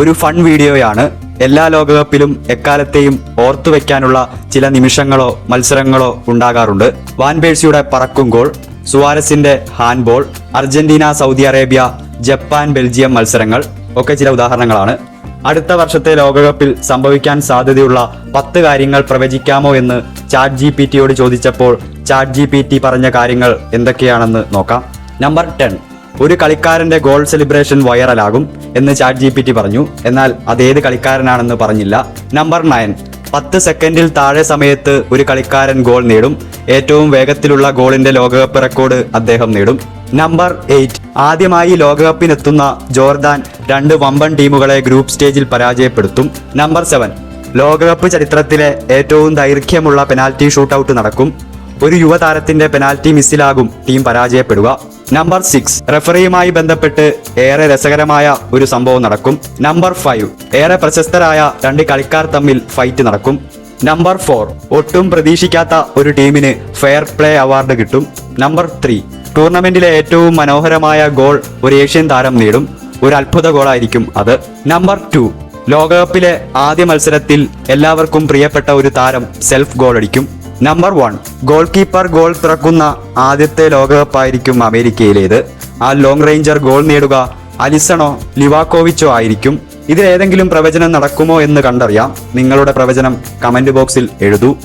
ഒരു ഫൺ വീഡിയോയാണ് എല്ലാ ലോകകപ്പിലും എക്കാലത്തെയും ഓർത്തു വെക്കാനുള്ള ചില നിമിഷങ്ങളോ മത്സരങ്ങളോ ഉണ്ടാകാറുണ്ട്. വാൻപേഴ്സിയുടെ പറക്കും goal സുവാരസിന്റെ handball Argentina Saudi Arabia Japan Belgium മത്സരങ്ങൾ ഒക്കെ ചില ഉദാഹരണങ്ങളാണ്. അടുത്ത വർഷത്തെ ലോകകപ്പിൽ സംഭവിക്കാൻ സാധ്യതയുള്ള പത്ത് കാര്യങ്ങൾ പ്രവചിക്കാമോ എന്ന് ചാറ്റ് ജി പി ടിയോട് ചോദിച്ചപ്പോൾ ചാറ്റ് ജി പി ടി പറഞ്ഞ കാര്യങ്ങൾ എന്തൊക്കെയാണെന്ന് നോക്കാം. നമ്പർ ടെൻ ഒരു കളിക്കാരന്റെ ഗോൾ സെലിബ്രേഷൻ വൈറലാകും എന്ന് ചാറ്റ് ജി പി ടി പറഞ്ഞു. എന്നാൽ അതേത് കളിക്കാരനാണെന്ന് പറഞ്ഞില്ല. നമ്പർ നയൻ പത്ത് സെക്കൻഡിൽ താഴെ സമയത്ത് ഒരു കളിക്കാരൻ ഗോൾ നേടും. ഏറ്റവും വേഗത്തിലുള്ള ഗോളിന്റെ ലോകകപ്പ് റെക്കോർഡ് അദ്ദേഹം നേടും. നമ്പർ എയ്റ്റ് ആദ്യമായി ലോകകപ്പിനെത്തുന്ന ജോർദാൻ രണ്ട് വമ്പൻ ടീമുകളെ ഗ്രൂപ്പ് സ്റ്റേജിൽ പരാജയപ്പെടുത്തും. നമ്പർ സെവൻ ലോകകപ്പ് ചരിത്രത്തിലെ ഏറ്റവും ദൈർഘ്യമുള്ള പെനാൽറ്റി ഷൂട്ടൌട്ട് നടക്കും. ഒരു യുവതാരത്തിന്റെ പെനാൽറ്റി മിസ്സിലാകും ടീം പരാജയപ്പെടുക. നമ്പർ സിക്സ് റെഫറിയുമായി ബന്ധപ്പെട്ട് ഏറെ രസകരമായ ഒരു സംഭവം നടക്കും. നമ്പർ ഫൈവ് ഏറെ പ്രശസ്തരായ രണ്ട് കളിക്കാർ തമ്മിൽ ഫൈറ്റ് നടക്കും. നമ്പർ ഫോർ ഒട്ടും പ്രതീക്ഷിക്കാത്ത ഒരു ടീമിന് ഫെയർ പ്ലേ അവാർഡ് കിട്ടും. നമ്പർ ത്രീ ടൂർണമെന്റിലെ ഏറ്റവും മനോഹരമായ ഗോൾ ഒരു ഏഷ്യൻ താരം നേടും. ഒരു അത്ഭുത ഗോളായിരിക്കും അത്. നമ്പർ ടു ലോകകപ്പിലെ ആദ്യ മത്സരത്തിൽ എല്ലാവർക്കും പ്രിയപ്പെട്ട ഒരു താരം സെൽഫ് ഗോൾ അടിക്കും. Number one goalkeeper goal തുറക്കുന്ന ആദ്യത്തെ ലോകകപ്പായിരിക്കും അമേരിക്കയിലേത്. ആ ലോങ് റേഞ്ചർ ഗോൾ നേടുക അലിസണോ ലിവാക്കോവിച്ചോ ആയിരിക്കും. ഇതിലേതെങ്കിലും പ്രവചനം നടക്കുമോ എന്ന് കണ്ടറിയാം. നിങ്ങളുടെ പ്രവചനം കമന്റ് ബോക്സിൽ എഴുതൂ.